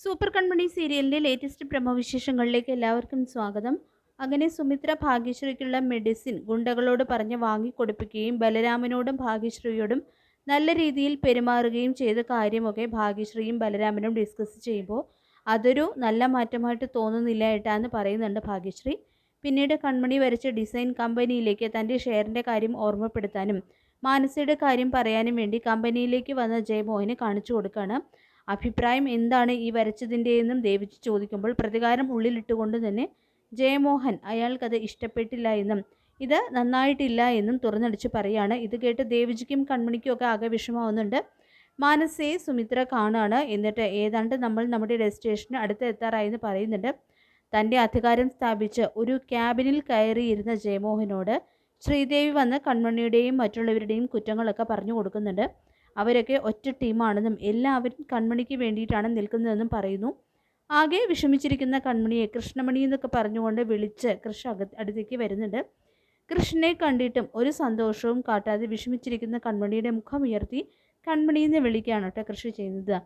Super കൺമണി സീരിയലിന്റെ latest പ്രമവിശേഷങ്ങളിലേക്ക് എല്ലാവർക്കും സ്വാഗതം. അങ്ങനെ സുമിത്ര ഭാഗ്യശ്രീക്കുള്ള മെഡിസിൻ ഗുണ്ടകളോട് പറഞ്ഞ് വാങ്ങിക്കൊടുപ്പിക്കുകയും ബലരാമനോടും ഭാഗ്യശ്രീയോടും നല്ല രീതിയിൽ പെരുമാറുകയും ചെയ്ത കാര്യമൊക്കെ ഭാഗ്യശ്രീയും ബലരാമനും ഡിസ്കസ് ചെയ്യുമ്പോൾ അതൊരു നല്ല മാറ്റമായിട്ട് തോന്നുന്നില്ല ഏട്ടാന്ന് പറയുന്നുണ്ട് ഭാഗ്യശ്രീ. പിന്നീട് കൺമണി വരച്ച ഡിസൈൻ കമ്പനിയിലേക്ക് തന്റെ ഷെയറിന്റെ കാര്യം ഓർമ്മപ്പെടുത്താനും മാനസയുടെ കാര്യം പറയാനും വേണ്ടി കമ്പനിയിലേക്ക് വന്ന ജയമോഹന് കാണിച്ചു കൊടുക്കുകയാണ് അഭിപ്രായം എന്താണ് ഈ വരച്ചതിന്റെയെന്നും ദേവിച്ച് ചോദിക്കുമ്പോൾ പ്രതികാരം ഉള്ളിലിട്ടുകൊണ്ട് തന്നെ ജയമോഹൻ അയാൾക്കത് ഇഷ്ടപ്പെട്ടില്ല എന്നും ഇത് നന്നായിട്ടില്ല എന്നും തുറന്നടിച്ച് പറയാണ്. ഇത് കേട്ട് ദേവിജിക്കും കൺമണിക്കും ഒക്കെ ആകെ വിഷമാവുന്നുണ്ട് മാനസയെ സുമിത്ര കാണുകയാണ് എന്നിട്ട് ഏതാണ്ട് നമ്മൾ നമ്മുടെ ഡെസ്റ്റിനേഷന് അടുത്ത് എത്താറായെന്ന് പറയുന്നുണ്ട്. തന്റെ അധികാരം സ്ഥാപിച്ച് ഒരു ക്യാബിനിൽ കയറിയിരുന്ന ജയമോഹനോട് ശ്രീദേവി വന്ന് കൺമണിയുടെയും മറ്റുള്ളവരുടെയും കുറ്റങ്ങളൊക്കെ പറഞ്ഞു കൊടുക്കുന്നുണ്ട്. അവരൊക്കെ ഒറ്റ ടീമാണെന്നും എല്ലാവരും കൺമണിക്ക് വേണ്ടിയിട്ടാണ് നിൽക്കുന്നതെന്നും പറയുന്നു. ആകെ വിഷമിച്ചിരിക്കുന്ന കൺമണിയെ കൃഷ്ണമണി എന്നൊക്കെ പറഞ്ഞുകൊണ്ട് വിളിച്ച് കൃഷ്ണ അക അടുത്തേക്ക് വരുന്നുണ്ട്. കൃഷ്ണനെ കണ്ടിട്ടും ഒരു സന്തോഷവും കാട്ടാതെ വിഷമിച്ചിരിക്കുന്ന കൺമണിയുടെ മുഖം ഉയർത്തി കൺമണി എന്ന് വിളിക്കുകയാണ് കേട്ടോ കൃഷി ചെയ്യുന്നത്.